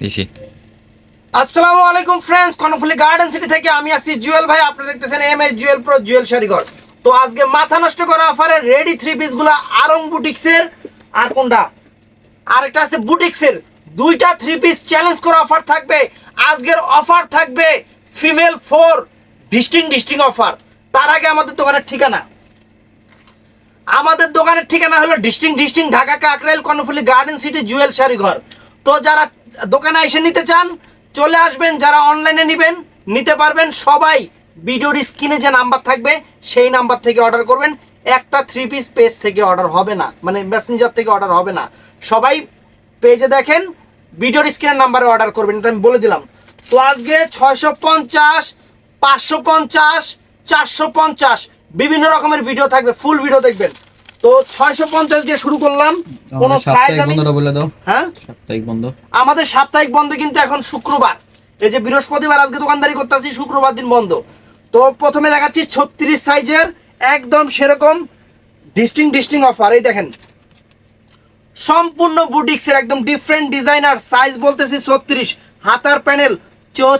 দিছি। আসসালামু আলাইকুম ফ্রেন্ডস কর্ণফুলি গার্ডেন সিটি থেকে আমি আসছি জুয়েল ভাই। আপনারা দেখতেছেন M S Jewel pro Jewel Sharighor তো আজকে মাথা নষ্ট করা অফারে রেডি থ্রি পিসগুলা আরং বুটিক্সের আর কোনটা? আরেকটা আছে বুটিক্সের দুইটা থ্রি পিস চ্যালেঞ্জ করা অফার থাকবে। আজকের অফার থাকবে ফিমেল ফোর ডিস্টিং ডিস্টিং অফার তার আগে আমাদের দোকানের ঠিকানা। আমাদের দোকানের ঠিকানা হলো ডিস্টিং ডিস্টিং Dhaka Kakrail, Karnaphuli garden city Jewel Sharighor তো যারা দোকানে এসে নিতে চান, চলে আসবেন, যারা অনলাইনে নেবেন, নিতে পারবেন সবাই। ভিডিওর স্ক্রিনে যে নাম্বার থাকবে, সেই নাম্বার থেকে অর্ডার করবেন। একটা থ্রি পিস পেজ থেকে অর্ডার হবে না মানে মেসেঞ্জার থেকে অর্ডার হবে না। সবাই পেজে দেখেন, ভিডিওর স্ক্রিনের নাম্বারে অর্ডার করবেন, এটা আমি বলে দিলাম। তো আজকে ছয়শো পঞ্চাশ, পাঁচশো পঞ্চাশ, চারশো পঞ্চাশ, বিভিন্ন রকমের ভিডিও থাকবে ফুল ভিডিও দেখবেন। তো ছয়শো পঞ্চাশ দিয়ে শুরু করলাম। কোনো সাইজ আমি বলে দাও। হ্যাঁ? সাপ্তাহিক বন্ধ। আমাদের সাপ্তাহিক বন্ধ কিন্তু এখন শুক্রবার। এই যে বৃহস্পতিবার আজকে দোকানদারি করতেছি শুক্রবার দিন বন্ধ। তো প্রথমে দেখাচ্ছি ছত্রিশ সাইজের একদম সেরকম ডিস্টিং ডিস্টিং অফার এই দেখেন। সম্পূর্ণ বুটিক্সের একদম ডিফারেন্ট ডিজাইনার সাইজ বলতেছি ছত্রিশ। হাতার প্যানেল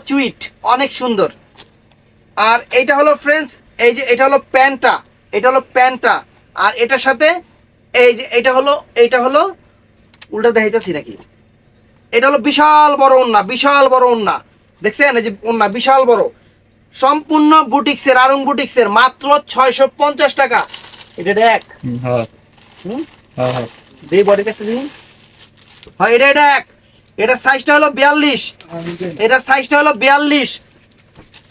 চুইট অনেক সুন্দর। আর এইটা হলো ফ্রেন্ডস এই যে এটা হলো প্যান্টটা এটা হলো প্যান্টটা। আর এটার সাথে এই যে এটা হলো এইটা হলো উল্টা দেখাইতেছি নাকি? এটা হলো বিশাল বড় ওন্না বিশাল বড় ওন্না দেখছেন? এই যে ওন্না বিশাল বড়। সম্পূর্ণ বুটিক্সের আরং বুটিক্সের মাত্র ছয়শো পঞ্চাশ টাকা। এটা দেখ হ্যাঁ। হ্যাঁ হ্যাঁ। বডি দিন। হ্যাঁ এটা এটা এক। এটা সাইজটা হলো বিয়াল্লিশ। এটা সাইজটা হলো বিয়াল্লিশ।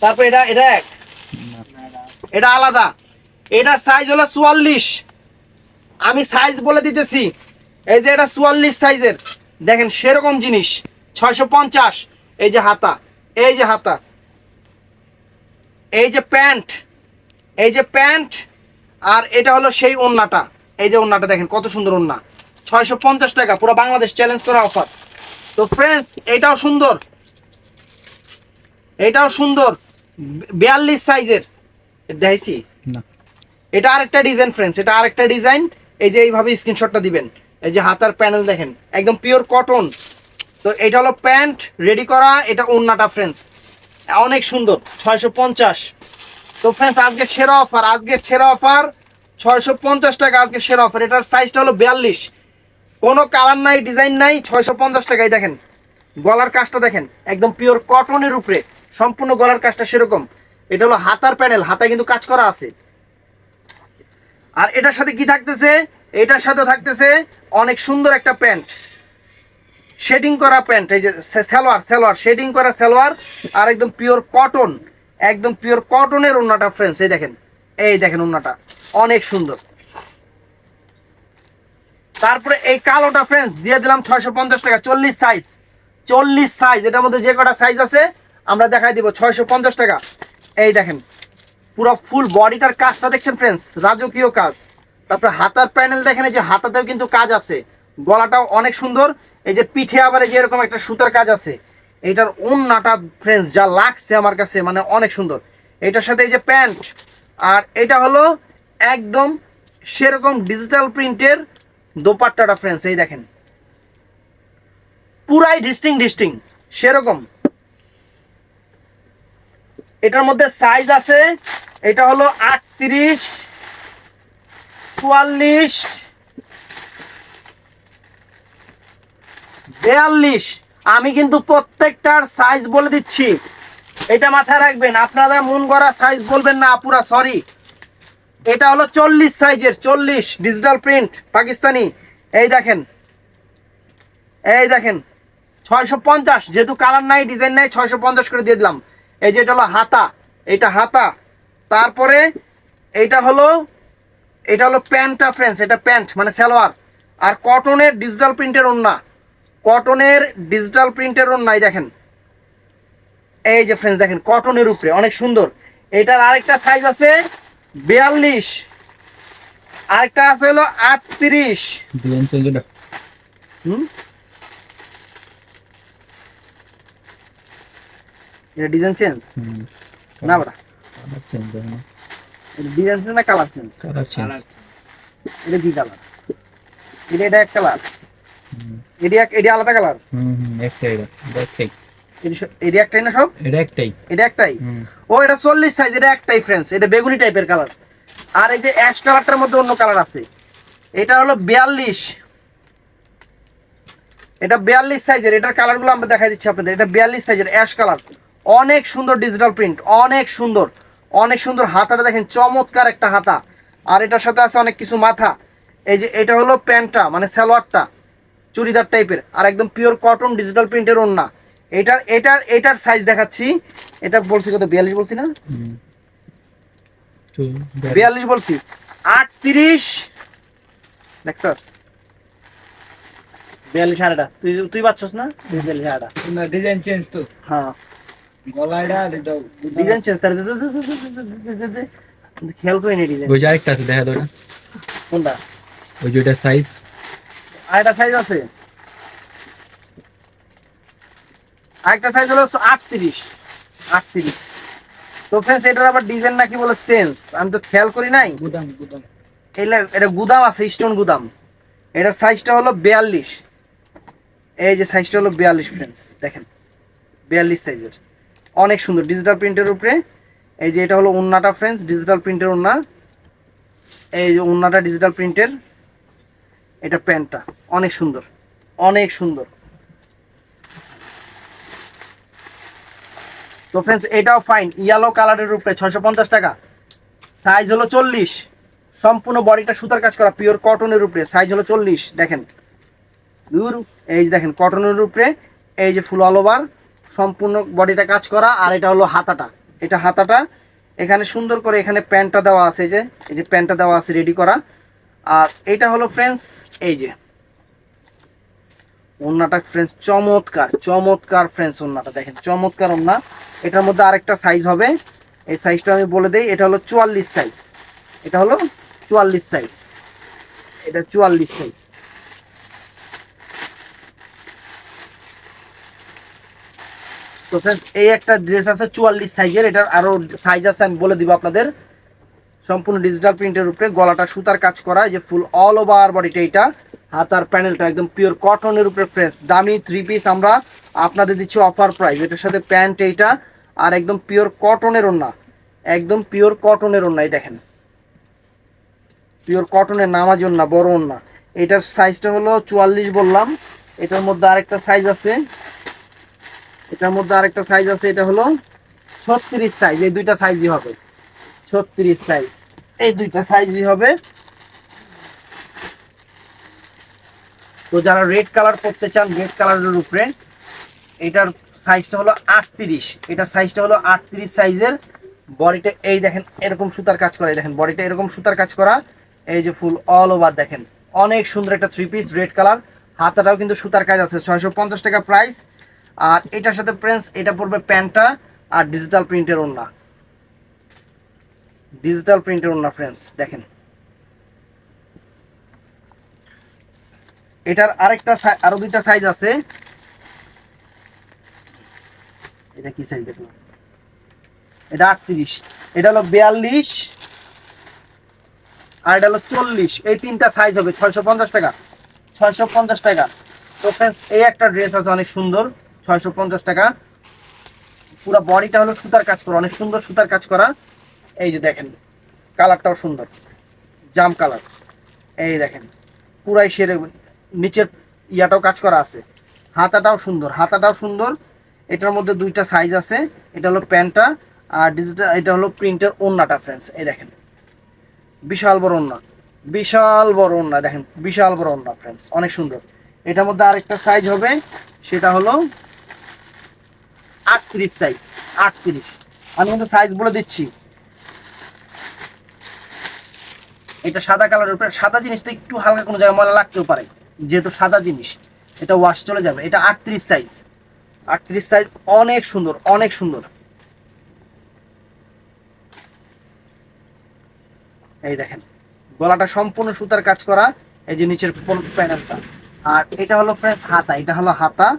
তারপর এটা এটা এক। এটা আলাদা। এটা সাইজ হলো চুয়াল্লিশ। আমি সাইজ বলে দিতেছি। এই যে এটা চুয়াল্লিশ সাইজের দেখেন সেরকম জিনিস। ছয়শো পঞ্চাশ। এই যে হাতা। এই যে হাতা। এই যে প্যান্ট। এই যে প্যান্ট। আর এটা হলো সেই ওন্নাটা। এই যে ওন্নাটা দেখেন কত সুন্দর ওন্না। ছয়শো পঞ্চাশ টাকা। পুরো বাংলাদেশ চ্যালেঞ্জ করা অফার তো ফ্রেন্ডস এটাও সুন্দর। এটাও সুন্দর। বিয়াল্লিশ সাইজের দেখাইছি না। এটা আরেকটা ডিজাইন ফ্রেন্ডস এটা আরেকটা ডিজাইন এই যে এইভাবে স্ক্রিনশটটা দিবেন। এই যে হাতার প্যানেল দেখেন, একদম পিওর কটন তো এটা হলো প্যান্ট রেডি করা, এটা ওন্নাটা ফ্রেন্ডস অনেক সুন্দর, ছয়শো পঞ্চাশ। তো ফ্রেন্ডস আজকে সেরা অফার আজকে সেরা অফার ছয়শো পঞ্চাশ টাকা আজকে সেরা অফার এটার সাইজটা হলো বিয়াল্লিশ। কোনো কালার নাই ডিজাইন নাই, ছয়শো পঞ্চাশ দেখেন। গলার কাজটা দেখেন, একদম পিওর কটনের উপরে। সম্পূর্ণ গলার কাজটা সেরকম। এটা হলো হাতার প্যানেল হাতায় কিন্তু কাজ করা আছে। আর এটার সাথে কি থাকতেছে? এটার সাথে থাকতেছে অনেক সুন্দর একটা প্যান্ট। শেডিং করা প্যান্ট, এই যে সালোয়ার সালোয়ার, শেডিং করা সালোয়ার আর একদম পিওর কটন, একদম পিওর কটনের ওন্নাটা ফ্রেন্ডস এই দেখেন এই দেখেন ওন্নাটা অনেক সুন্দর। তারপরে এই কালোটা ফ্রেন্ডস দিয়ে দিলাম ছয়শো পঞ্চাশ টাকা, চল্লিশ সাইজ চল্লিশ সাইজ এটার মধ্যে যে কটা সাইজ আছে, আমরা দেখাই দিব, ছয়শো পঞ্চাশ টাকা। এই দেখেন পুরো ফুল বডিটার কাজটা দেখছেন ফ্রেন্ডস রাজকীয় কাজ। তারপরে হাতার প্যানেল দেখেন, এই যে হাতাতেও কিন্তু কাজ আছে। গলাটাও অনেক সুন্দর। এই যে পিঠে আবার এই যে এরকম একটা সুতার কাজ আছে। এইটার ওন্নাটা ফ্রেন্ডস যা লাগছে আমার কাছে মানে অনেক সুন্দর। এটার সাথে এই যে প্যান্ট, আর এটা হলো একদম সেরকম ডিজিটাল প্রিন্টের দোপাট্টাটা ফ্রেন্ডস এই দেখেন। পুরাই ডিস্টিং ডিস্টিং সেরকম। এটার মধ্যে সাইজ আছে, এটা হলো আটত্রিশ, চুয়াল্লিশ, বেয়াল্লিশ। আমি কিন্তু প্রত্যেকটার সাইজ বলে দিচ্ছি। এটা মাথায় রাখবেন, আপনারা মন করা সাইজ বলবেন না পুরা সরি এটা হলো চল্লিশ সাইজের চল্লিশ ডিজিটাল প্রিন্ট পাকিস্তানি। এই দেখেন এই দেখেন, ছয়শো পঞ্চাশ। যেহেতু কালার নাই ডিজাইন নাই, ছয়শো পঞ্চাশ করে দিয়ে দিলাম। এই যে এটা হলো হাতা এটা হাতা। তারপরে এইটা হলো এটা হলো প্যান্টটা ফ্রেন্ডস এটা প্যান্ট মানে সালোয়ার। আর কটনের ডিজিটাল প্রিন্টের ওন্না কটনের ডিজিটাল প্রিন্টের ওন্নাই দেখেন। এই যে ফ্রেন্ডস দেখেন কটনের উপরে অনেক সুন্দর। এটার আরেকটা সাইজ আছে বিয়াল্লিশ। আরেকটা আছে হলো আটত্রিশ। হুম? এটা ডিজাইন চেঞ্জ না বড়া। কালার চেঞ্জ না। এটা ডিজাইন চেঞ্জ না কালার চেঞ্জ কালার চেঞ্জ এটা কি কালার এটা এটা এক কালার এক আলাদা কালার হুম হুম, একটাই এটা। এটা একটাই। এডি একটাই না সব? এটা একটাই। এটা একটাই? ও এটা চল্লিশ সাইজ এটা একটাই ফ্রেন্ডস এটা বেগুনি টাইপের কালার আর এই যে অ্যাশ কালারটার মধ্যে অন্য কালার আছে। এটা হলো বিয়াল্লিশ। এটা বিয়াল্লিশ সাইজের এটার কালারগুলো আমরা দেখাই দিচ্ছি আপনাদের। এটা বিয়াল্লিশ সাইজের অ্যাশ কালার অনেক সুন্দর ডিজিটাল প্রিন্ট অনেক সুন্দর অনেক সুন্দর হাতাটা দেখেন চমৎকার একটা হাতা। আর এটার সাথে আছে অনেক কিছু মাথা। এই যে এটা হলো প্যান্টটা মানে সালোয়ারটা চুড়িদার টাইপের আর একদম পিওর কটন ডিজিটাল প্রিন্টের ওন্না এটার এটার এটার সাইজ দেখাচ্ছি। এটা বলছি কত বিয়াল্লিশ বলছি না? হুম বিয়াল্লিশ বলছি। আটত্রিশ। দেখছস বিয়াল্লিশ আড়াটা তুই তুই পাচ্ছস না? বিয়াল্লিশ না ডিজাইন চেঞ্জ তো। হ্যাঁ। তো এটার আবার ডিজাইন নাকি বলে চেঞ্জ আমি তো খেয়াল করি নাই। গুদাম গুদাম। এটা গুদাম আছে স্টোন গুদাম। এটা সাইজটা হলো বিয়াল্লিশ। এই যে সাইজটা হলো বিয়াল্লিশ ফ্রেন্ডস দেখেন। বিয়াল্লিশ সাইজের অনেক সুন্দর। ডিজিটাল প্রিন্টের উপরে, এই যে এটা হলো উন্নাটা ফ্রেন্ডস ডিজিটাল প্রিন্টের উন্না এই যে উন্নাটা ডিজিটাল প্রিন্টের এটা প্যান্টটা। অনেক সুন্দর অনেক সুন্দর। তো ফ্রেন্ডস এটাও ফাইন ইয়েলো কালারের উপরে, ছয়শো পঞ্চাশ টাকা। সাইজ হলো চল্লিশ। সম্পূর্ণ বডিটা সুতার কাজ করা পিওর কটনের উপরে সাইজ হলো চল্লিশ। দেখেন এই দেখেন কটনের উপরে, এই যে ফুল অল ওভার সম্পূর্ণ বডিটা কাজ করা, আর এটা হলো হাতাটা। এটা হাতাটা, এখানে সুন্দর করে এখানে প্যান্টটা দেওয়া আছে যে, এই যে প্যান্টটা দেওয়া আছে রেডি করা। আর এটা হলো ফ্রেন্ডস এই যে। ওন্নাটা ফ্রেন্ডস চমৎকার চমৎকার ফ্রেন্ডস ওন্নাটা, দেখেন, চমৎকার ওন্না। এটার মধ্যে আরেকটা সাইজ হবে। এই সাইজটা আমি বলে দেই, এটা হলো চুয়াল্লিশ সাইজ এটা হলো চুয়াল্লিশ সাইজ এটা চুয়াল্লিশ সাইজ তো friends, এই একটা ড্রেস আছে চুয়াল্লিশ সাইজের এটার আরও সাইজ আছে আমি বলে দিব আপনাদের। সম্পূর্ণ ডিজিটাল প্রিন্টের উপরে গলাটা সুতার কাজ করা যে ফুল অল ওভার বডিটা এটা হাতার প্যানেলটা একদম পিওর কটনের উপরে ফ্রেশ দামি থ্রি পিস আমরা আপনাদের দিচ্ছি অফার প্রাইস এটার সাথে প্যান্ট এইটা আর একদম পিওর কটনের ওন্না একদম পিওর কটনের ওন্না এই দেখেন। পিওর কটনের নামাজ ওন্না বড় ওন্না এটার সাইজটা হলো চুয়াল্লিশ বললাম। এটার মধ্যে আরেকটা সাইজ আছে। এটার মধ্যে আরেকটা সাইজ আছে, এটা হলো ছত্রিশ সাইজ এই দুইটা সাইজই হবে। ছত্রিশ সাইজ এই দুইটা সাইজই হবে। তো যারা রেড কালার করতে চান রেড কালারের উপরে, এটার সাইজটা হলো আটত্রিশ। এটার সাইজটা হলো আটত্রিশ সাইজের বডিটা, এই দেখেন, এরকম সুতার কাজ করা দেখেন, বডিটা এরকম সুতার কাজ করা। এই যে ফুল অল ওভার দেখেন। অনেক সুন্দর একটা থ্রি পিস রেড কালার হাতাটাও কিন্তু সুতার কাজ আছে, ছয়শো পঞ্চাশ টাকা প্রাইস আর এটার সাথে প্রিন্স এটা পড়বে প্যান্টটা আর ডিজিটাল প্রিন্টের ওন্না ডিজিটাল প্রিন্টের ওন্না ফ্রেন্ডস দেখেন। এটার আরেকটা আরও দুইটা সাইজ আছে। এটা কি সাইজ দেখুন এটা আটত্রিশ, এটা হলো বিয়াল্লিশ আর এটা হলো চল্লিশ। এই তিনটা সাইজ হবে, ছয়শো পঞ্চাশ টাকা, ছয়শো পঞ্চাশ টাকা। তো ফ্রেন্ডস এই একটা ড্রেস আছে, অনেক সুন্দর। ছয়শো পঞ্চাশ টাকা। পুরো বডিটা হলো সুতার কাজ করা, অনেক সুন্দর সুতার কাজ করা। এই যে দেখেন, কালারটাও সুন্দর, জাম কালার। এই দেখেন, পুরাই সেরে, নিচের ইয়াটাও কাজ করা আছে। হাতাটাও সুন্দর হাতাটাও সুন্দর। এটার মধ্যে দুইটা সাইজ আছে, এটা হলো প্যান্টটা আর ডিজিটাল এটা হলো প্রিন্টের ওন্নাটা ফ্রেন্ডস এই দেখেন। বিশাল বড় ওন্না, বিশাল বড় ওন্না, দেখেন, বিশাল বড় ওন্না ফ্রেন্ডস অনেক সুন্দর। এটার মধ্যে আরেকটা সাইজ হবে, সেটা হলো আটত্রিশ সাইজ আটত্রিশ। আমি কিন্তু সাইজ বলে দিচ্ছি। এটা সাদা কালারের উপরে, সাদা জিনিসটা একটু হালকা কোনো জায়গায় ময়লা লাগতেও পারে, যেহেতু সাদা জিনিস, এটা ওয়াশ চলে যাবে। এটা আটত্রিশ সাইজ আটত্রিশ সাইজ অনেক সুন্দর অনেক সুন্দর। এই দেখেন, গলাটা সম্পূর্ণ সুতার কাজ করা, এই যে নিচের প্যানেলটা আর এটা হলো ফ্রেন্ডস হাতা, এটা হলো হাতা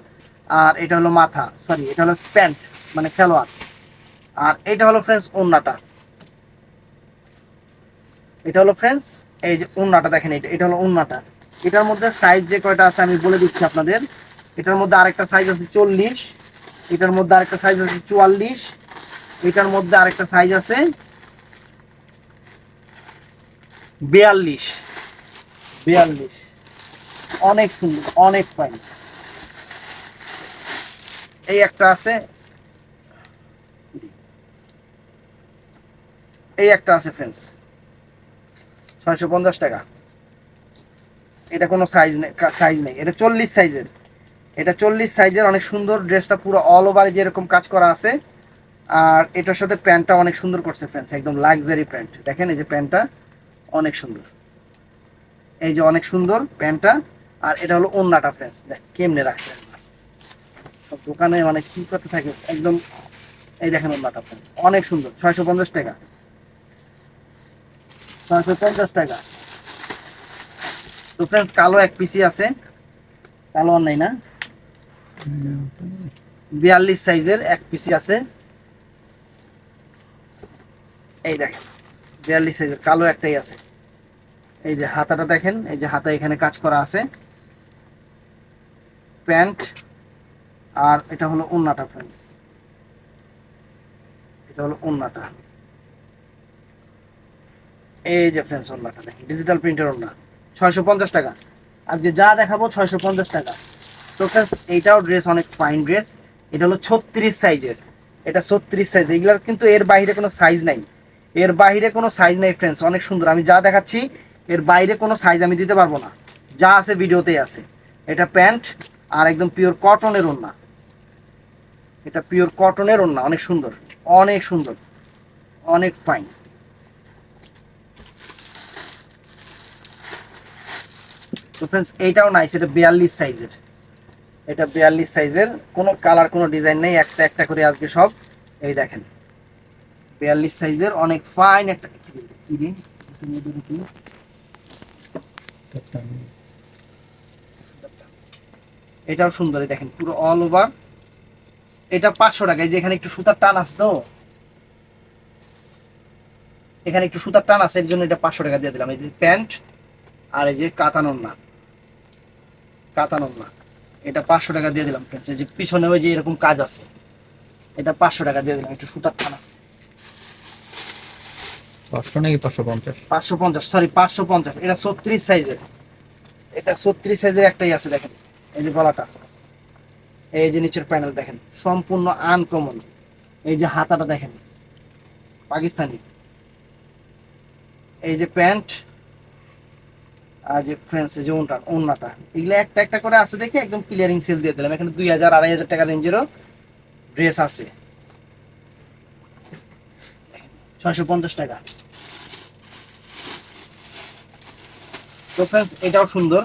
আর এটা হলো মাথা সরি এটা হলো প্যান্ট মানে খেলোয়াড়। আর এটা হলো ফ্রেন্ডস ওন্নাটা এটা হলো ফ্রেন্ডস এই যে উন্নাটা দেখেন, এটা এটা হলো উন্নাটা এটার মধ্যে সাইজ যে কয়টা আছে আমি বলে দিচ্ছি আপনাদের। এটার মধ্যে আরেকটা সাইজ আছে চল্লিশ, এটার মধ্যে আরেকটা সাইজ আছে চুয়াল্লিশ, এটার মধ্যে আরেকটা সাইজ আছে বিয়াল্লিশ। বিয়াল্লিশ। অনেক সুন্দর, অনেক ফাইন এই একটা আছে। এই একটা আছে ফ্রেন্ডস ছয়শো পঞ্চাশ টাকা। এটা কোনো সাইজ নেই সাইজ নেই। এটা চল্লিশ সাইজের এটা চল্লিশ সাইজের অনেক সুন্দর ড্রেসটা পুরো অল ওভারে যেরকম কাজ করা আছে। আর এটার সাথে প্যান্টটা অনেক সুন্দর করছে ফ্রেন্ডস একদম লাক্সারি প্যান্ট। দেখেন এই যে প্যান্টটা, অনেক সুন্দর। এই যে অনেক সুন্দর প্যান্টটা। আর এটা হলো ওন্নাটা ফ্রেন্ডস দেখ, কেমনে রাখছে দোকানে মানে কি করতে থাকে, একদম এই দেখেন ফ্রেন্ডস অনেক সুন্দর, ছয়শো পঞ্চাশ টাকা। ছয়শো পঞ্চাশ টাকা। তো ফ্রেন্ডস কালো এক পিসি আছে। কালো আর নাই না? বিয়াল্লিশ সাইজের এক পিসি আছে। এই দেখেন, বিয়াল্লিশ সাইজের কালো একটাই আছে। এই যে হাতাটা দেখেন, এই যে হাতা এখানে কাজ করা আছে। প্যান্ট আর এটা হলো ওন্নাটা ফ্রেন্ডস এটা হলো ওন্নাটা এই যে ফ্রেন্ডস ওন্নাটা দেখেন। ডিজিটাল প্রিন্টের ওন্না ছয়শো পঞ্চাশ টাকা। আজকে যা দেখাবো ছয়শো পঞ্চাশ টাকা। তো ফ্রেন্ডস এইটাও ড্রেস অনেক ফাইন ড্রেস এটা হলো ছত্রিশ সাইজের এটা ছত্রিশ সাইজ এগুলার কিন্তু এর বাইরে কোনো সাইজ নাই। এর বাইরে কোনো সাইজ নাই ফ্রেন্ডস অনেক সুন্দর। আমি যা দেখাচ্ছি, এর বাইরে কোনো সাইজ আমি দিতে পারব না। যা আছে ভিডিওতেই আছে। এটা প্যান্ট আর একদম পিওর কটনের ওড়না এটা পিওর কটনের ওড়না, অনেক সুন্দর অনেক সুন্দর, অনেক ফাইন তো ফ্রেন্ডস এইটাও নাইস এটা বিয়াল্লিশ সাইজের এটা বিয়াল্লিশ সাইজের কোনো কালার কোনো ডিজাইন নেই, একটা একটা করে আজকে সব, এই দেখেন। বিয়াল্লিশ সাইজের অনেক ফাইন একটা? এটাও সুন্দর দেখেন, পুরো অল ওভার এটা পাঁচশো টাকা যে এখানে একটু সুতার টান আছে তো। এখানে একটু সুতার টান আছে এর জন্য এটা পাঁচশো টাকা দিয়ে দিলাম। এই যে প্যান্ট আর এই যে কাতানোর না কাতানোর না এটা পাঁচশো টাকা দিয়ে দিলাম ফ্রেন্ডস এই যে পিছনে ওই যে এরকম কাজ আছে এটা পাঁচশো টাকা দিয়ে দিলাম একটু সুতার টান আছে। পাঁচশো নাকি পাঁচশো পঞ্চাশ? পাঁচশো পঞ্চাশ সরি পাঁচশো পঞ্চাশ। এটা ছত্রিশ সাইজের এটা ছত্রিশ সাইজের একটাই আছে দেখেন। এই যে গলাটা। এই যে নিচের প্যানেল দেখেন, সম্পূর্ণ আনকমন এই যে হাতাটা দেখেন, পাকিস্তানি। এই যে প্যান্ট, আর যে ফ্রেন্স যে ওনটা ওন্নাটা। এগুলো একটা একটা করে আছে দেখে একদম ক্লিয়ারিং সেল দিয়ে দিলাম। এখানে দুই হাজার, আড়াই হাজার টাকা রেঞ্জেরও ড্রেস আছে। ছয়শো পঞ্চাশ টাকা। তো ফ্রেন্ডস এটাও সুন্দর।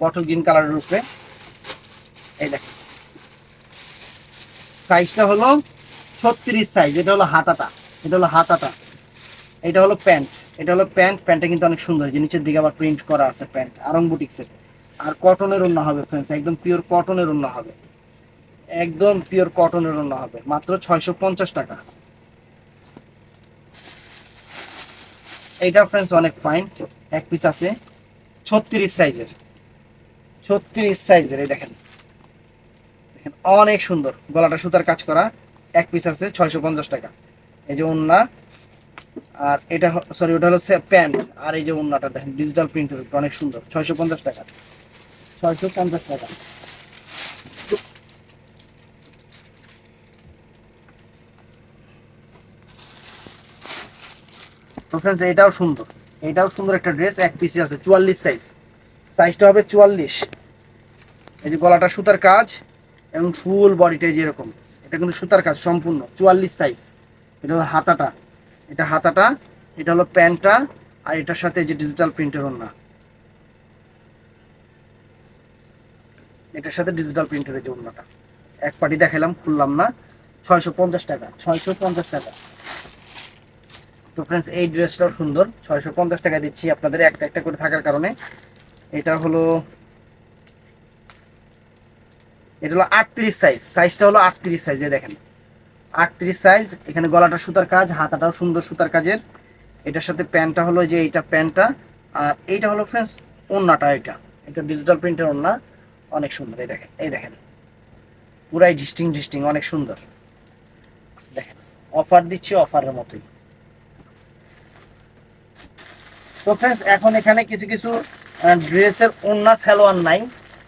বটল গ্রিন কালারের উপরে। সাইজটা হলো ছত্রিশ সাইজ এটা হলো হাতাটা, এটা হলো হাতাটা। এটা হলো প্যান্ট, এটা হলো প্যান্ট, প্যান্টটা কিন্তু অনেক সুন্দর। নিচের দিকে আবার প্রিন্ট করা আছে প্যান্ট, আরং বুটিক্সের আর কটনের অন্য হবে ফ্রেন্ডস একদম পিওর কটনের অন্য হবে। একদম পিওর কটনের অন্য হবে, মাত্র ছয়শো পঞ্চাশ টাকা। এইটা ফ্রেন্ডস অনেক ফাইন এক পিস আছে, ছত্রিশ সাইজের ছত্রিশ সাইজের এই দেখেন। দেখেন, অনেক সুন্দর। গলাটা সুতার কাজ করা, এক পিস আছে, ছয়শো পঞ্চাশ টাকা। এই যে ওন্না আর এটা সরি ওটা হলো প্যান্ট, আর এই যে ওন্নাটা দেখেন ডিজিটাল প্রিন্টের অনেক সুন্দর, ছয়শো পঞ্চাশ টাকা। ছয়শো পঞ্চাশ টাকা। তো ফ্রেন্ডস এটাও সুন্দর। এটাও সুন্দর একটা ড্রেস এক পিসি আছে, চুয়াল্লিশ সাইজ সাইজটা হবে চুয়াল্লিশ। এই যে গলাটা সুতার কাজ এবং ফুল বডিটাই যেরকম এটা কিন্তু সুতার কাজ সম্পূর্ণ, চুয়াল্লিশ সাইজ এটা হলো হাতাটা, এটা হাতাটা, এটা হলো প্যান্টটা, আর এটার সাথে যে ডিজিটাল প্রিন্টের ওন্না এটার সাথে ডিজিটাল প্রিন্টের যে ওন্নাটা এক পাটি দেখালাম খুললাম না। ছয়শো পঞ্চাশ টাকা, ছয়শো পঞ্চাশ টাকা। তো ফ্রেন্ডস এই ড্রেসটাও সুন্দর। ছয়শো পঞ্চাশ টাকা দিচ্ছি আপনাদের একটা একটা করে থাকার কারণে। এটা হলো এটা হলো আটত্রিশ সাইজ সাইজটা হলো আটত্রিশ সাইজে দেখেন। আটত্রিশ সাইজ এখানে গলাটা সুতার কাজ, হাতাটাও সুন্দর সুতার কাজের। এটার সাথে প্যান্টটা হলো যে এইটা প্যান্টটা। আর এইটা হলো ফ্রেন্ডস ওন্নাটা এটা। এটা ডিজিটাল প্রিন্টের ওন্না। অনেক সুন্দর, এই দেখেন এই দেখেন। পুরাই ডিস্টিং ডিস্টিং অনেক সুন্দর। দেখেন অফার দিচ্ছি অফারের মতোই। তো ফ্রেন্ডস এখন এখানে কিছু কিছু ড্রেসের ওন্না স্যালোয়ার নাই।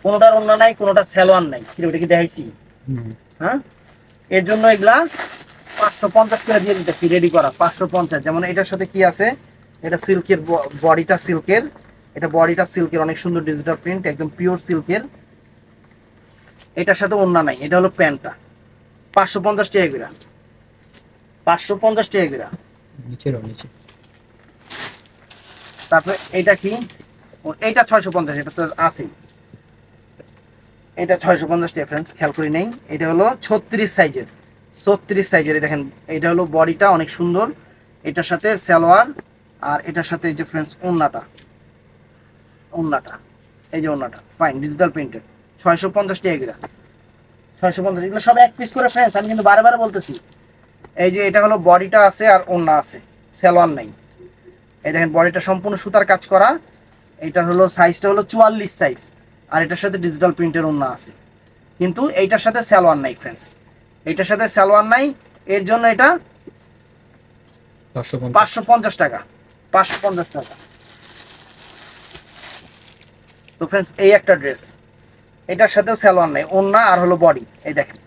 কোনোটার ওন্না নাই কোনোটা স্যালোয়ার নাই। কি ওটা কি দেখাইছি? হ্যাঁ? এর জন্য এগুলা পাঁচশো পঞ্চাশ করে দিয়ে দিতেছি রেডি করা পাঁচশো পঞ্চাশ। যেমন এটার সাথে কি আছে? এটা সিল্কের বডিটা সিল্কের। এটা বডিটা সিল্কের অনেক সুন্দর ডিজিটাল প্রিন্ট একদম পিওর সিল্কের। এটার সাথে অন্য নাই এটা হলো প্যান্টটা। পাঁচশো পঞ্চাশ টাকা করে। পাঁচশো পঞ্চাশ টাকা করে। নিচে। তারপরে এটা কি? ও এইটা ছয়শো পঞ্চাশ এটা তো আছে এটা ছয়শো পঞ্চাশ টাকা ফ্রেন্ডস খেয়াল করি নেই। এটা হলো ছত্রিশ সাইজের। ছত্রিশ সাইজের দেখেন, এটা হলো বডিটা অনেক সুন্দর। এটার সাথে সালোয়ার, আর এটার সাথে এই যে ফ্রেন্ডস ওন্নাটা। ওন্নাটা, এই যে ওন্নাটা। ফাইন ডিজিটাল প্রিন্টেড ছয়শো পঞ্চাশ টাকা এগুলা ছয়শো পঞ্চাশ, এগুলো সব এক পিস করে ফ্রেন্ডস আমি কিন্তু বারে বারে বলতেছি। এই যে এটা হলো বডিটা আছে আর ওন্না আছে, সালোয়ার নাই। এই দেখেন, বডিটা সম্পূর্ণ সুতার কাজ করা। এটার হলো সাইজটা হলো চুয়াল্লিশ সাইজ আর এটার সাথে ডিজিটাল প্রিন্টের ওন্না আছে। কিন্তু এইটার সাথে সালোয়ার নাই ফ্রেন্ডস এইটার সাথে সালোয়ার নাই এর জন্য এটা পাঁচশো পঞ্চাশ। টাকা পাঁচশো পঞ্চাশ টাকা। তো ফ্রেন্ডস এই একটা ড্রেস এটার সাথেও সালোয়ার নাই ওন্না আর হলো বডি এই দেখেন।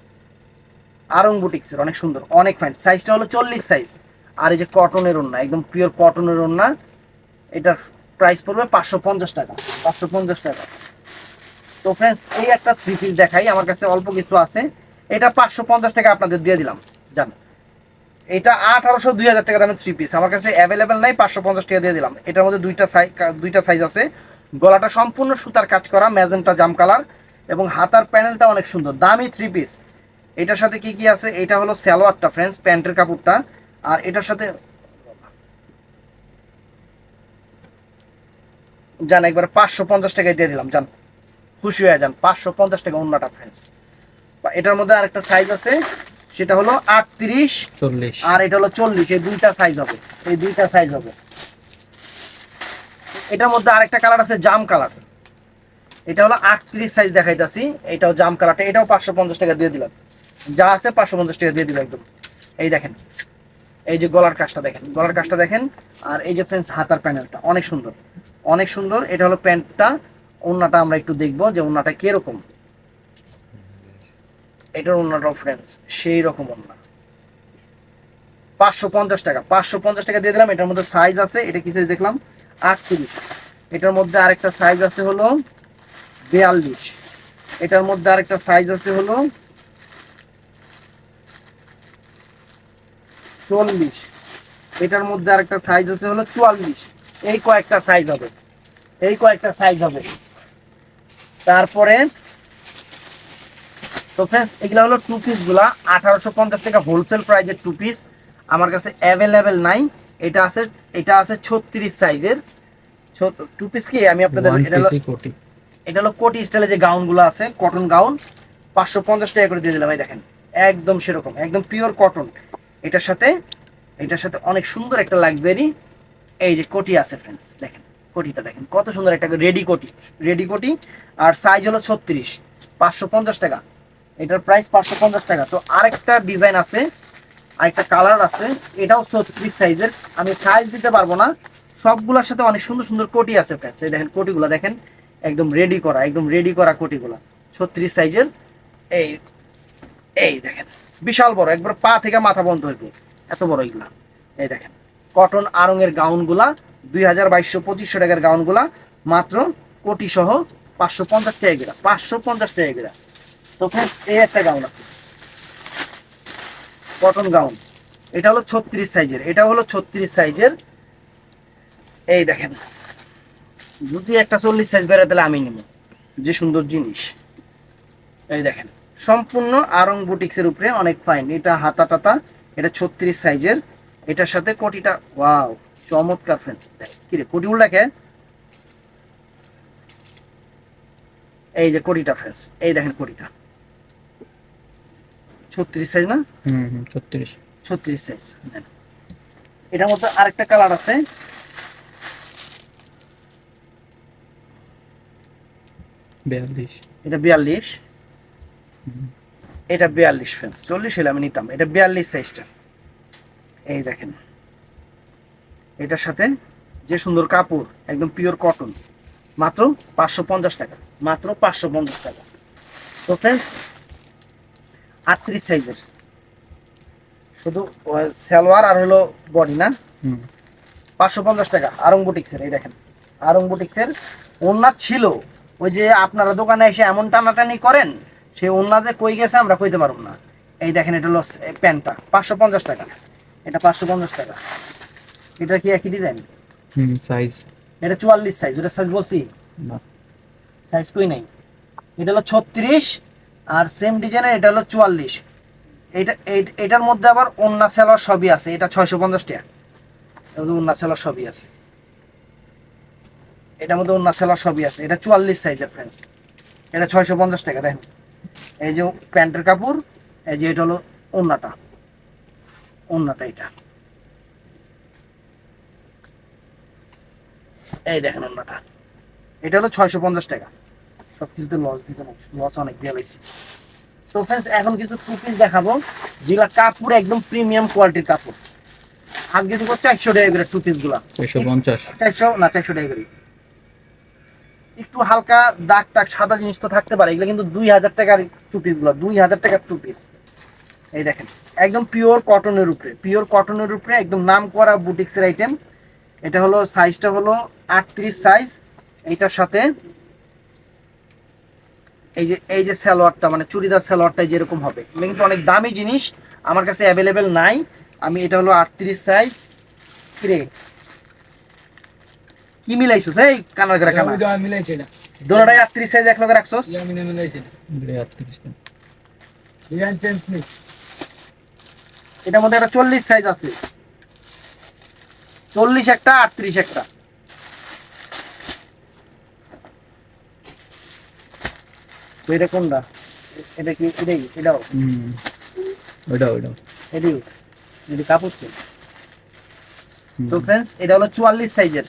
আরং বুটিক্সের অনেক সুন্দর অনেক ফাইন সাইজটা হলো চল্লিশ সাইজ আর এই যে কটনের ওন্না একদম পিওর কটনের ওন্না এটার প্রাইস পড়বে পাঁচশো পঞ্চাশ টাকা পাঁচশো পঞ্চাশ টাকা। তো ফ্রেন্ডস এই একটা থ্রি পিস দেখাই, আমার কাছে অল্প কিছু আছে। এটা পাঁচশো পঞ্চাশ টাকা আপনাদের দিয়ে দিলাম। জানো। এটা আঠারোশো দুই হাজার টাকা দামের থ্রি পিস আমার কাছে অ্যাভেলেবেল নাই, পাঁচশো পঞ্চাশ টাকা দিয়ে দিলাম। এটার মধ্যে দুইটা সাইজ দুইটা সাইজ আছে। গলাটা সম্পূর্ণ সুতার কাজ করা ম্যাজেন্টা জাম কালার এবং হাতার প্যানেলটা অনেক সুন্দর। দামি থ্রি পিস এটার সাথে কি কি আছে? এটা হলো স্যালোয়ারটা ফ্রেন্ডস প্যান্টের কাপড়টা। আর এটার সাথে যান একবার পাঁচশো পঞ্চাশ টাকায় দিয়ে দিলাম। যান খুশি হয়ে যান। পাঁচশো পঞ্চাশ টাকা অন্যটা ফ্রেন্ডস এটার মধ্যে আরেকটা সাইজ আছে সেটা হলো আটত্রিশ চল্লিশ। আর এটা হলো চল্লিশ এই দুইটা সাইজ হবে এই দুইটা সাইজ হবে। এটার মধ্যে আরেকটা কালার আছে জাম কালার এটা হলো আটত্রিশ সাইজ দেখাইতেছি এটাও জাম কালারটা এটাও পাঁচশো পঞ্চাশ টাকা দিয়ে দিলাম। যা আছে পাঁচশো পঞ্চাশ টাকা দিয়ে দিলাম একদম। এই দেখেন এই যে গলার কাজটা দেখেন গলার কাজটা দেখেন আর এই যে ফ্রেন্ডস হাতার প্যানেলটা অনেক সুন্দর। অনেক সুন্দর এটা হলো প্যান্টটা ওন্নাটা আমরা একটু দেখব যে ওন্নাটা কীরকম। এটার ওন্নাটাও ফ্রেন্ডস সেই রকম ওন্না পাঁচশো পঞ্চাশ টাকা, পাঁচশো পঞ্চাশ টাকা দিয়ে দিলাম, এটার মধ্যে সাইজ আছে, এটা কি সাইজ দেখলাম? আটত্রিশ। এটার মধ্যে আরেকটা সাইজ আছে হলো বিয়াল্লিশ। এটার মধ্যে আরেকটা সাইজ আছে হলো চল্লিশ। এটার মধ্যে আরেকটা সাইজ আছে হলো চুয়াল্লিশ। এই কয়েকটা সাইজ হবে। এই কয়েকটা সাইজ হবে। তারপরে তো ফ্রেন্ডস এগুলো হলো টু পিসগুলা আঠারোশো পঞ্চাশ টাকা হোলসেল প্রাইজের টু পিস আমার কাছে অ্যাভেলেবেল নাই। এটা আছে এটা আছে ছত্রিশ সাইজের টু পিস কি? আমি আপনাদের এটা হলো কোটি। এটা হলো কোটি স্টাইলে যে গাউনগুলো আছে কটন গাউন পাঁচশো পঞ্চাশ টাকা করে দিয়ে দিলাম এই দেখেন। একদম সেরকম একদম পিওর কটন এটার সাথে এটার সাথে অনেক সুন্দর একটা লাক্সারি এই যে কোটি আছে ফ্রেন্ডস দেখেন। কোটিটা দেখেন, কত সুন্দর একটা রেডি কোটি রেডি কোটি, আর সাইজ হলো ছত্রিশ, পাঁচশো পঞ্চাশ টাকা। এটার প্রাইস পাঁচশো পঞ্চাশ টাকা। তো আরেকটা ডিজাইন আছে, আরেকটা কালার আছে, এটাও ছত্রিশ সাইজের আমি সাইজ দিতে পারব না, সবগুলোর সাথে অনেক সুন্দর সুন্দর কোটি আছে ফ্রেন্ডস এই দেখেন কোটিগুলো দেখেন, একদম রেডি করা, একদম রেডি করা কোটিগুলো, ছত্রিশ সাইজের এই এই দেখেন, বিশাল বড়, একবার পা থেকে মাথা বন্ধ হইব এত বড় এগুলা। এই দেখেন কটন আরঙের গাউনগুলা দুই হাজার বাইশশো পঁচিশশো টাকার গাউনগুলা মাত্র কোটি সহ পাঁচশো পঞ্চাশ টাকা গেরা পাঁচশো পঞ্চাশ টাকা গেরা তো এই একটা গাউন আছে। Cotton gown. এটা হলো ছত্রিশ সাইজের, এটা হলো ছত্রিশ সাইজের। এই দেখেন, যদি একটা চল্লিশ সাইজ বেড়ে তাহলে আমি নিব। যে সুন্দর জিনিস। এই দেখেন, সম্পূর্ণ আরং বুটিক্সের উপরে অনেক ফাইন এটা হাতা টাতা এটা ছত্রিশ সাইজের। এটার সাথে কোটিটা ওয়াও চমৎকার ফ্রেন্ড কিরে কোটি উল্টাকে এই যে কোটিটা ফ্রেন্স এই দেখেন কোটিটা। ছত্রিশ সাইজ না? ছত্রিশ। ছত্রিশ সাইজ এটার মধ্যে আরেকটা কালার আছে। এটা বিয়াল্লিশ। এটা বিয়াল্লিশ ফ্রেন্স চল্লিশ হলে আমি নিতাম। এটা বিয়াল্লিশ সাইজটা এই দেখেন। এটার সাথে যে সুন্দর কাপড় একদম পিওর কটন মাত্র পাঁচশো পঞ্চাশ টাকা মাত্র পাঁচশো পঞ্চাশ টাকা। তো ফ্রেন্ডস আটত্রিশ সাইজের শুধু সালোয়ার আর হলো বডি না? পাঁচশো পঞ্চাশ টাকা আরং বুটিক্সের এই দেখেন। আরং বুটিক্সের ওন্না ছিল। ওই যে আপনারা দোকানে এসে এমন টানাটানি করেন সেই ওন্না যে কই গেছে আমরা কইতে পারব না। এই দেখেন এটা হলো প্যান্টটা পাঁচশো পঞ্চাশ টাকা। এটা পাঁচশো পঞ্চাশ টাকা। এটা কি একই ডিজাইন হুম সাইজ এটা চুয়াল্লিশ সাইজ ওটা সাইজ বলছি? না। সাইজ কই নাই? এটা হলো ছত্রিশ আর সেম ডিজাইনের এটা হলো চুয়াল্লিশ। এটা এটার মধ্যে আবার ওন্না সেলার সবই আছে এটা ছয়শো পঞ্চাশ টাকা। এর মধ্যে ওন্না সেলার সবই আছে। এটার মধ্যে ওন্না সেলার সবই আছে। এটা চুয়াল্লিশ সাইজের ফ্রেন্ডস এটা ছয়শো পঞ্চাশ টাকা দেখেন। এই যে প্যান্টের কাপড় এই যে এটা হলো ওন্নাটা ওন্নাটা এটা। এই দেখেন ওন্নাটা এটা হলো ছয়শো পঞ্চাশ টাকা। সব কিছুতে লস দিতে লস অনেক দিয়ে তো ফ্রেন্ডস এখন কিছু টু পিস দেখাবো। যেগুলা কাপড় একদম প্রিমিয়াম কোয়ালিটির কাপড়। আজকে দিব চারশো টাকা করে টু পিসগুলা। পঞ্চাশ। চারশো না চারশো টাকা করে। একটু হালকা দাগ টাগ সাদা জিনিস তো থাকতে পারে। এগুলো কিন্তু দুই হাজার টাকার টু পিসগুলো। দুই হাজার টাকার টু পিস এই দেখেন। একদম পিওর কটনের উপরে। পিওর কটনের উপরে একদম নাম করা বুটিক্সের আইটেম এটা হলো সাইজটা হলো আটত্রিশ সাইজ এইটার সাথে এই যে এই যে সালোয়ারটা মানে চুড়িদার সালোয়ারটা যেরকম হবে। এগুলো কিন্তু অনেক দামি জিনিস আমার কাছে অ্যাভেলেবেল নাই। আমি এটা হলো আটত্রিশ সাইজ কিরে? কি মিলাইছো এই কানার করে কানা মিলাইছি না দোনোটাই আটত্রিশ সাইজ এক লগে রাখছোস? আমি না। মিলাইছি নেই। এটার মধ্যে একটা চল্লিশ সাইজ আছে। চল্লিশ একটা আটত্রিশ একটা। এটা কোনটা? এটা কি এটাই এটাও? হুম। ওইটা ওইটা এটাই যদি কাপড় তো তো ফ্রেন্ডস এটা হলো চুয়াল্লিশ সাইজের।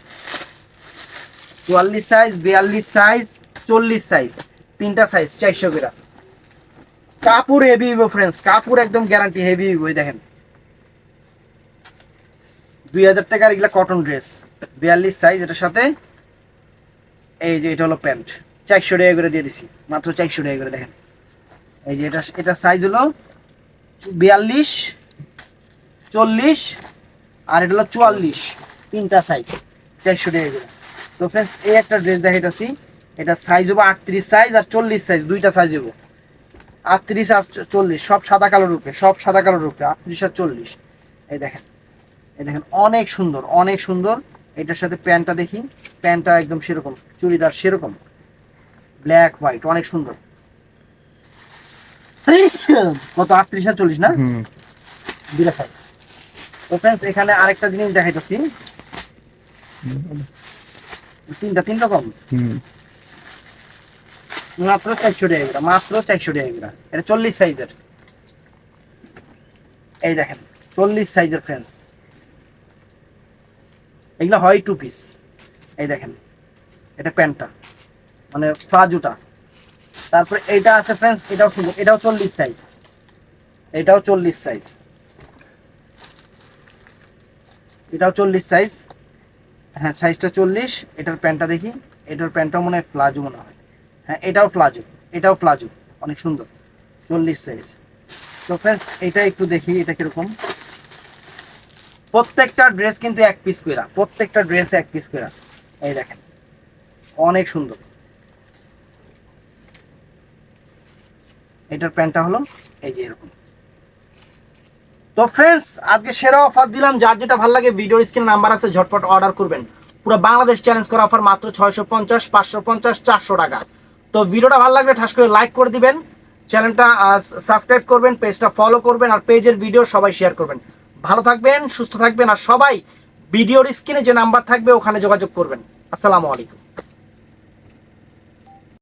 চুয়াল্লিশ সাইজ বিয়াল্লিশ সাইজ চল্লিশ সাইজ তিনটা সাইজ চারশো গ্রাম। কাপড় হেভি হইব ফ্রেন্ডস কাপড় একদম গ্যারান্টি হেভি হইব দেখেন। দুই হাজার টাকার এগুলা কটন ড্রেস বিয়াল্লিশ সাইজ এটার সাথে এই যে এটা হলো প্যান্ট। চারশো টাকা করে দিয়ে দিছি, মাত্র চারশো টাকা করে দেখেন। এই যে এটা এটা সাইজ হলো বিয়াল্লিশ, চল্লিশ, আর এটা হলো চুয়াল্লিশ, তিনটা সাইজ চারশো টাকা করে। তো ফ্রেন্ডস এই একটা ড্রেস দেখাইতেছি, এটা সাইজ হব আটত্রিশ সাইজ আর চল্লিশ সাইজ দুইটা সাইজ হব। আটত্রিশ আর চল্লিশ, সব সাদা কালোর উপরে সব সাদা কালোর উপরে আটত্রিশ আর চল্লিশ। এই দেখেন। এই দেখেন অনেক সুন্দর অনেক সুন্দর। এটার সাথে প্যান্টটা দেখি। প্যান্টটা একদম সেরকম চুড়িদার সেরকম। ব্ল্যাক হোয়াইট অনেক সুন্দর। কত? আটত্রিশ আর চল্লিশ না? সাইজ তো ফ্রেন্ডস এখানে আরেকটা জিনিস দেখাইতেছি। তিনটা তিন রকম? মাত্র চারশো টাকা মাত্র চারশো টাকা এটা চল্লিশ সাইজের এই দেখেন চল্লিশ সাইজের ফ্রেন্ডস এগুলো হয় টু পিস এই দেখেন, এটা প্যান্টটা মানে প্লাজোটা। তারপরে এটা আছে ফ্রেন্ডস এটাও সুন্দর, এটাও চল্লিশ সাইজ এটাও চল্লিশ সাইজ এটাও চল্লিশ সাইজ হ্যাঁ সাইজটা চল্লিশ, এটার প্যান্টটা দেখি, এটার প্যান্টটাও মনে হয় প্লাজো মনে হয়। হ্যাঁ এটাও প্লাজো এটাও প্লাজো, অনেক সুন্দর, চল্লিশ সাইজ তো ফ্রেন্ডস এটা একটু দেখি, এটা কীরকম? প্রত্যেকটা ড্রেস কিন্তু এক পিস কইরা, প্রত্যেকটা ড্রেস এক পিস কইরা। এই দেখেন, অনেক সুন্দর। এটার প্যান্টটা হলো এই যে এরকম। তো ফ্রেন্ডস আজকে সেরা অফার দিলাম। যার যেটা ভালো লাগে ভিডিও স্ক্রিন নাম্বার আছে, ঝটপট অর্ডার করবেন। পুরো বাংলাদেশ চ্যালেঞ্জ করা অফার মাত্র ছয়শো পঞ্চাশ, পাঁচশো পঞ্চাশ, চারশো টাকা। তো ভিডিওটা ভালো লাগলে ঠাস করে লাইক করে দিবেন। চ্যানেলটা সাবস্ক্রাইব করবেন পেজটা ফলো করবেন, আর পেজের ভিডিও সবাই শেয়ার করবেন। ভালো থাকবেন, সুস্থ থাকবেন আর সবাই ভিডিওর স্ক্রিনে যে নাম্বার থাকবে ওখানে যোগাযোগ করবেন। আসসালামু আলাইকুম।